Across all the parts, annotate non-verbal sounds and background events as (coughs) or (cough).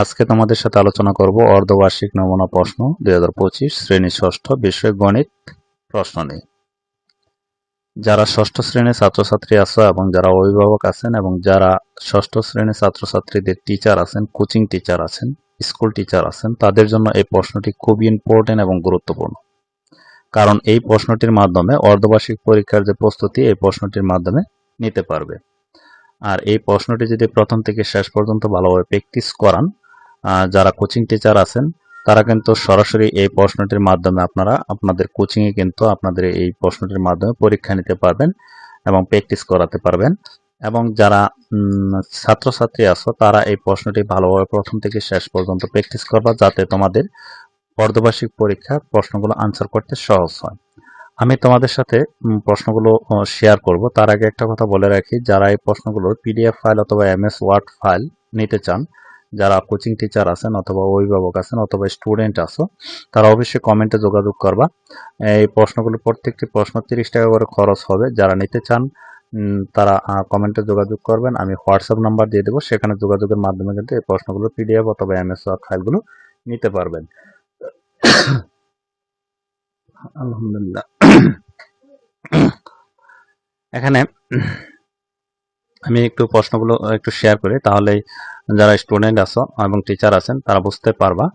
আজকে তোমাদের সাথে আলোচনা করব অর্ধবার্ষিক নমুনা প্রশ্ন দুই হাজার পঁচিশ, শ্রেণি ষষ্ঠ বিষয় গণিত প্রশ্ন নিয়ে। যারা ষষ্ঠ শ্রেণির ছাত্রছাত্রী আছো এবং যারা অভিভাবক আছেন এবং যারা ষষ্ঠ শ্রেণির ছাত্রছাত্রীদের টিচার আছেন কোচিং টিচার আছেন স্কুল টিচার আছেন, তাদের জন্য এই প্রশ্নটি খুবই ইম্পর্টেন্ট এবং গুরুত্বপূর্ণ। কারণ এই প্রশ্নটির মাধ্যমে অর্ধবার্ষিক পরীক্ষার যে প্রস্তুতি, এই প্রশ্নটির মাধ্যমে নিতে পারবে। আর এই প্রশ্নটি যদি প্রথম থেকে শেষ পর্যন্ত ভালোভাবে প্র্যাকটিস করান যারা কোচিং টিচার আছেন, তারা কিন্তু সরাসরি এই প্রশ্নটির মাধ্যমে আপনারা আপনাদের কোচিংয়ে কিন্তু আপনাদের এই প্রশ্নটির মাধ্যমে পরীক্ষা নিতে পারবেন এবং প্র্যাকটিস করাতে পারবেন। এবং যারা ছাত্রছাত্রী আছো, তারা এই প্রশ্নটি ভালোভাবে প্রথম থেকে শেষ পর্যন্ত প্র্যাকটিস করবা, যাতে তোমাদের অর্ধবার্ষিক পরীক্ষার প্রশ্নগুলো আনসার করতে সহজ হয়। আমি তোমাদের সাথে প্রশ্নগুলো শেয়ার করব। তার আগে একটা কথা বলে রাখি, যারা এই প্রশ্নগুলোর পিডিএফ ফাইল অথবা এমএস ওয়ার্ড ফাইল নিতে চান যারা কোচিং টিচার আছেন অথবা অভিভাবক আছেন অথবা স্টুডেন্ট আছো, তারা অবশ্যই কমেন্টে যোগাযোগ করবা। এই প্রশ্নগুলো প্রত্যেকটি প্রশ্ন তিরিশ টাকা করে খরচ হবে। যারা নিতে চান তারা কমেন্টে যোগাযোগ করবেন। আমি হোয়াটসঅ্যাপ নাম্বার দিয়ে দেবো। সেখানে যোগাযোগের মাধ্যমে কিন্তু এই প্রশ্নগুলো পিডিএফ অথবা এমএস ফাইলগুলো নিতে পারবেন। (coughs) আলহামদুলিল্লাহ। (coughs) এখানে আমি একটু প্রশ্নগুলো একটু শেয়ার করি, তাহলে যারা স্টুডেন্ট আছো এবং টিচার আছেন, তারা বুঝতে পারবা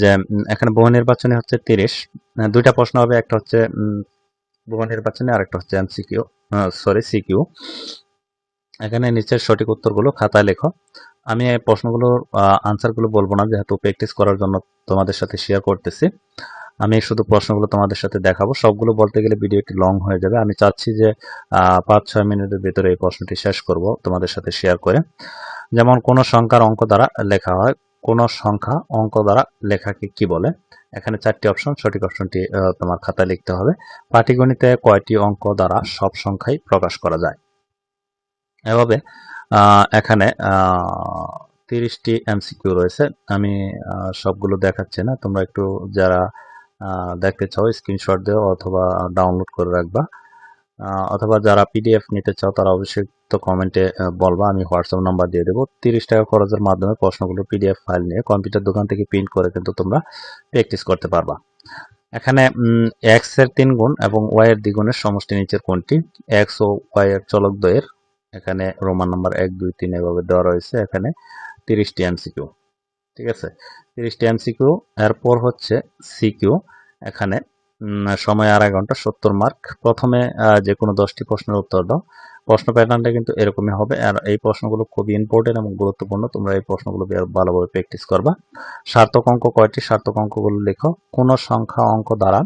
যে এখানে বহু নির্বাচনী হচ্ছে তিরিশ। দুইটা প্রশ্ন হবে, একটা হচ্ছে বহু নির্বাচনী, আর একটা হচ্ছে এমসিকিউ সরি সিকিউ এখানে নিচের সঠিক উত্তরগুলো খাতায় লেখো। আমি এই প্রশ্নগুলোর আনসারগুলো বলব না, যেহেতু প্র্যাকটিস করার জন্য তোমাদের সাথে শেয়ার করতেছি। আমি শুধু প্রশ্নগুলো তোমাদের সাথে দেখাবো। সবগুলো বলতে গেলে ভিডিওটি লং হয়ে যাবে। আমি চাচ্ছি যে পাঁচ ছয় মিনিটের ভিতরে এই প্রশ্নটি শেষ করব তোমাদের সাথে শেয়ার করে। যেমন, কোন সংখ্যার অঙ্ক দ্বারা লেখা হয়? কোন সংখ্যা অঙ্ক দ্বারা লেখাকে কি বলে? এখানে চারটি অপশন সঠিক অপশনটি তোমার খাতায় লিখতে হবে। পাটিগণিতে কয়টি অঙ্ক দ্বারা সব সংখ্যাই প্রকাশ করা যায়? এভাবে এখানে তিরিশটি এমসিকিউ রয়েছে। আমি সবগুলো দেখাচ্ছি না। তোমরা একটু যারা দেখতে চাও স্ক্রিনশট দিও অথবা ডাউনলোড করে রাখবা। অথবা যারা পিডিএফ নিতে চাও, তারা অবশ্যই তো কমেন্টে বলবা, আমি হোয়াটসঅ্যাপ নাম্বার দিয়ে দেবো। তিরিশ টাকা খরচের মাধ্যমে প্রশ্নগুলো পিডিএফ ফাইল নিয়ে কম্পিউটার দোকান থেকে প্রিন্ট করে কিন্তু তোমরা প্র্যাকটিস করতে পারবা। এখানে এক্সের তিন গুণ এবং ওয়াই এর দ্বিগুণের সমষ্টি নিচের কোনটি? এক্স ও ওয়াই এর চলক দ্বয়ের। এখানে রোমান নাম্বার এক, দুই, তিন এভাবে দেওয়া রয়েছে। এখানে তিরিশটি এমসিকিউ ঠিক আছে? তিরিশটি এমসিকিউ এরপর হচ্ছে সিকিউ এখানে সময় আড়াই ঘণ্টা, সত্তর মার্ক। প্রথমে যে কোনো দশটি প্রশ্নের উত্তর দাও। প্রশ্ন প্যাটার্নটা কিন্তু এরকমই হবে, আর এই প্রশ্নগুলো খুবই ইম্পর্টেন্ট এবং গুরুত্বপূর্ণ। তোমরা এই প্রশ্নগুলো ভালোভাবে প্র্যাকটিস করবা। সার্থক অঙ্ক কয়টি? সার্থক অঙ্কগুলো লেখো। কোন সংখ্যা অঙ্ক দ্বারা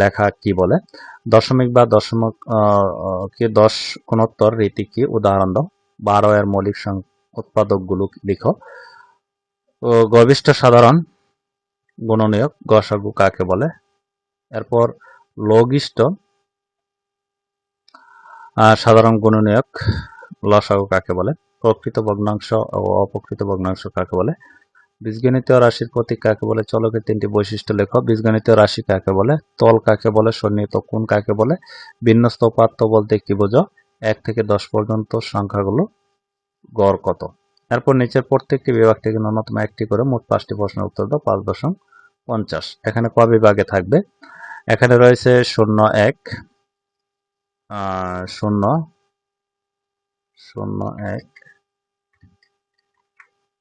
লেখা কি বলে? দশমিক বা দশমিক কি, দশ গুণোত্তর রীতি কি? উদাহরণ দাও। বারো এর মৌলিক উৎপাদকগুলো লিখো। ও গবিষ্ঠ সাধারণ গুণনীয়ক গসাগু কাকে বলে? এরপর লঘিষ্ঠ সাধারণ গুণনীয়ক লসাগু কাকে বলে? প্রকৃত ভগ্নাংশ ও অপ্রকৃত ভগ্নাংশ কাকে বলে? বীজগণিত রাশির প্রতীক কাকে বলে? চলকের তিনটি বৈশিষ্ট্য লেখো। বীজগণিত রাশি কাকে বলে? তল কাকে বলে? সন্নিহিত কোণ কাকে বলে? বিন্যস্ত উপাত্ত বলতে কি বোঝো? এক থেকে দশ পর্যন্ত সংখ্যাগুলো গড় কত? এরপর নিচের প্রত্যেকটি বিভাগ থেকে ন্যূনতম একটি করে মোট পাঁচটি প্রশ্নের উত্তর দাও, পাঁচ দশম পঞ্চাশ। এখানে ক বিভাগে থাকবে? এখানে রয়েছে শূন্য এক শূন্য শূন্য এক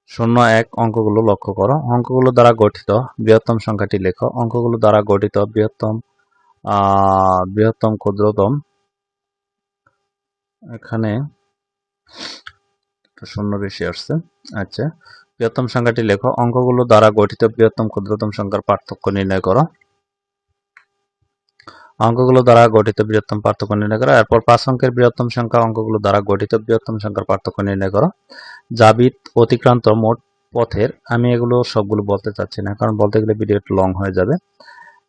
শূন্য এক অঙ্কগুলো লক্ষ্য করো। অঙ্কগুলো দ্বারা গঠিত বৃহত্তম সংখ্যাটি লেখো। অঙ্কগুলো দ্বারা গঠিত বৃহত্তম বৃহত্তম ক্ষুদ্রতম, এখানে শূন্য বেশি আসছে। আচ্ছা বৃহত্তম সংখ্যাটি লেখো। অঙ্কগুলো দ্বারা গঠিত বৃহত্তম ক্ষুদ্রতম সংখ্যার পার্থক্য নির্ণয় করো। অঙ্কগুলো দ্বারা গঠিত বৃহত্তম পার্থক্য নির্ণয় করো। এরপর পাঁচ অঙ্কের বৃহত্তম সংখ্যা অঙ্কগুলো দ্বারা গঠিত বৃহত্তম সংখ্যার পার্থক্য নির্ণয় করো। জাবিত অতিক্রান্ত মোট পথের, আমি এগুলো সবগুলো বলতে চাচ্ছি না, কারণ বলতে গেলে ভিডিও লং হয়ে যাবে।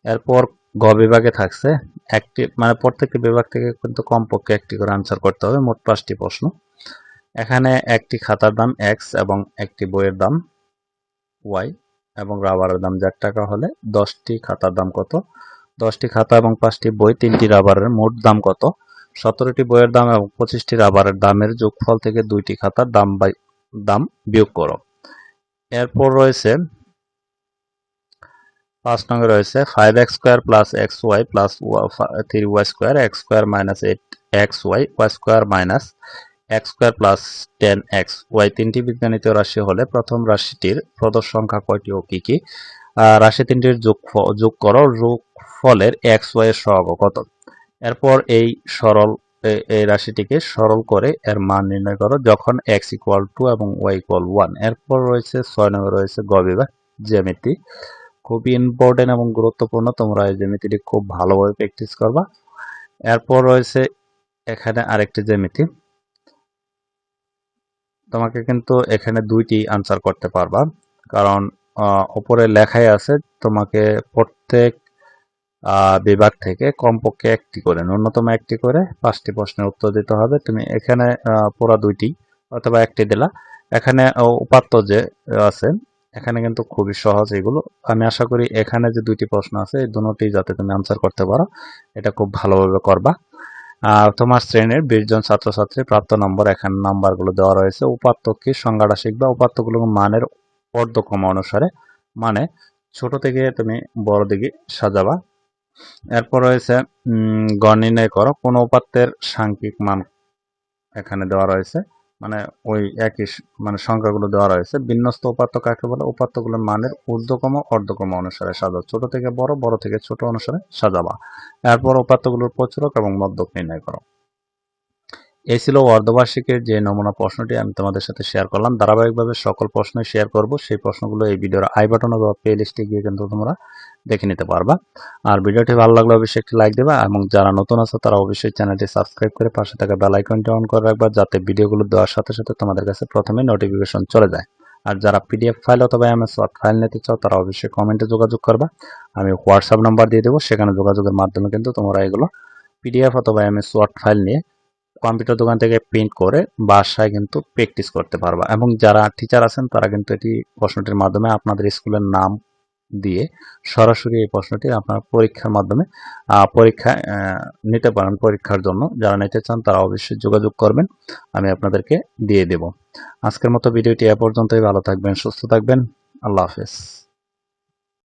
এরপর গ বিভাগে থাকছে একটি মানে প্রত্যেকটি বিভাগ থেকে কিন্তু কমপক্ষে একটি করে আনসার করতে হবে। মোট পাঁচটি প্রশ্ন। এখানে একটি খাতার দাম এক্স এবং একটি বইয়ের দাম ওয়াই এবং রাবারের দাম চার টাকা হলে দশটি খাতার দাম কত? দশটি খাতা এবং পাঁচটি বই, তিনটি রাবারের মোট দাম কত? সতেরোটি বইয়ের দাম এবং পঁচিশটি রাবারের দামের যোগফল থেকে দুইটি খাতার দাম বাই, দাম বিয়োগ করো। এরপর রয়েছে, পাঁচ নঙ্গে রয়েছে five x square plus x y plus three y square x square minus eight x y y square minus x square plus ten x. Y তিনটি বীজগণিত রাশি হলে প্রথম রাশিটির প্রদর্শ সংখ্যা কয়টি ও কি কি? রাশি তিনটির যোগ যোগ করো, যোগ ফলের এক্স, ওয়াই এর সহগ কত? এরপর এই সরল এই রাশিটিকে সরল করে এর মান নির্ণয় করো, যখন এক্স ইকুয়াল টু এবং ওয়াই ইকুয়াল ওয়ান। এরপর রয়েছে ছয় নম্বর রয়েছে গ বিভাগ জ্যামিতি। খুবই ইম্পর্টেন্ট এবং গুরুত্বপূর্ণ, তোমরা এই জ্যামিতিটি খুব ভালোভাবে প্র্যাকটিস করবা। এরপর রয়েছে এখানে আরেকটি জ্যামিতি। তোমাকে কিন্তু এখানে দুইটি আনসার করতে পারবা। কারণ উপরে লেখাই আছে, তোমাকে প্রত্যেক বিভাগ থেকে কমপক্ষে একটি করে, ন্যূনতম একটি করে পাঁচটি প্রশ্নের উত্তর দিতে হবে। তুমি এখানে পুরা দুইটি, অথবা একটি দিলা। এখানে উপাত্ত যে আছে, এখানে কিন্তু খুবই সহজ এগুলো। আমি আশা করি এখানে যে দুইটি প্রশ্ন আছে, এই দুটোটি যাতে তুমি আনসার করতে পারো, এটা খুব ভালোভাবে করবা। তোমার শ্রেণির বিশ জন ছাত্রছাত্রী প্রাপ্ত নম্বর এখানে নাম্বারগুলো দেওয়া রয়েছে। উপাত্ত কি সংজ্ঞাটা শিখবা। উপাত্তগুলো মানের অর্ধক্রম অনুসারে মানে ছোট থেকে তুমি বড় দিকে সাজাবা। এরপর রয়েছে গণ নির্ণয় করো। কোনো উপাত্তের সাংখ্যিক মান এখানে দেওয়া রয়েছে। মানে ওই একই মানে সংখ্যাগুলো দেওয়া রয়েছে। বিন্যস্ত উপাত্ত কাকে বলে? উপাত্তগুলোর মানের ঊর্ধ্বকম অর্ধকম অনুসারে সাজা ছোট থেকে বড় বড় থেকে ছোট অনুসারে সাজাবা। এরপর উপাত্তগুলোর প্রচুরক এবং মধ্যক নির্ণয় করো। এই ছিল অর্ধবার্ষিকের যে নমুনা প্রশ্নটি আমি তোমাদের সাথে শেয়ার করলাম। ধারাবাহিকভাবে সকল প্রশ্নই শেয়ার করব। সেই প্রশ্নগুলো এই ভিডিওর আই বাটন অথবা প্লে লিস্টে গিয়ে কিন্তু তোমরা দেখে নিতে পারবা। আর ভিডিওটি ভালো লাগলে অবশ্যই একটি লাইক দেবা এবং যারা নতুন আছে তারা অবশ্যই চ্যানেলটি সাবস্ক্রাইব করে পাশে থাকা বেল আইকনটি অন করে রাখবা যাতে ভিডিওগুলো দেওয়ার সাথে সাথে তোমাদের কাছে প্রথমে নোটিফিকেশন চলে যায়। আর যারা পিডিএফ ফাইল অথবা এমএস ওয়ার্ড ফাইল নিতে চাও তারা অবশ্যই কমেন্টে যোগাযোগ করবা। আমি হোয়াটসঅ্যাপ নাম্বার দিয়ে দেবো। সেখানে যোগাযোগের মাধ্যমে কিন্তু তোমরা এগুলো পিডিএফ অথবা এমএস ওয়ার্ড ফাইল নিয়ে কম্পিউটার দোকান থেকে প্রিন্ট করে বাসায় কিন্তু প্র্যাকটিস করতে পারবা। এবং যারা টিচার আছেন তারা কিন্তু এটি প্রশ্নটির মাধ্যমে আপনাদের স্কুলের নাম দিয়ে সরাসরি এই প্রশ্নটি আপনার পরীক্ষার মাধ্যমে আহ, পরীক্ষায় নিতে পারেন পরীক্ষার জন্য। যারা নিতে চান তারা অবশ্যই যোগাযোগ করবেন। আমি আপনাদেরকে দিয়ে দেব। আজকের মতো ভিডিওটি এ পর্যন্তই। ভালো থাকবেন সুস্থ থাকবেন। আল্লাহ হাফেজ।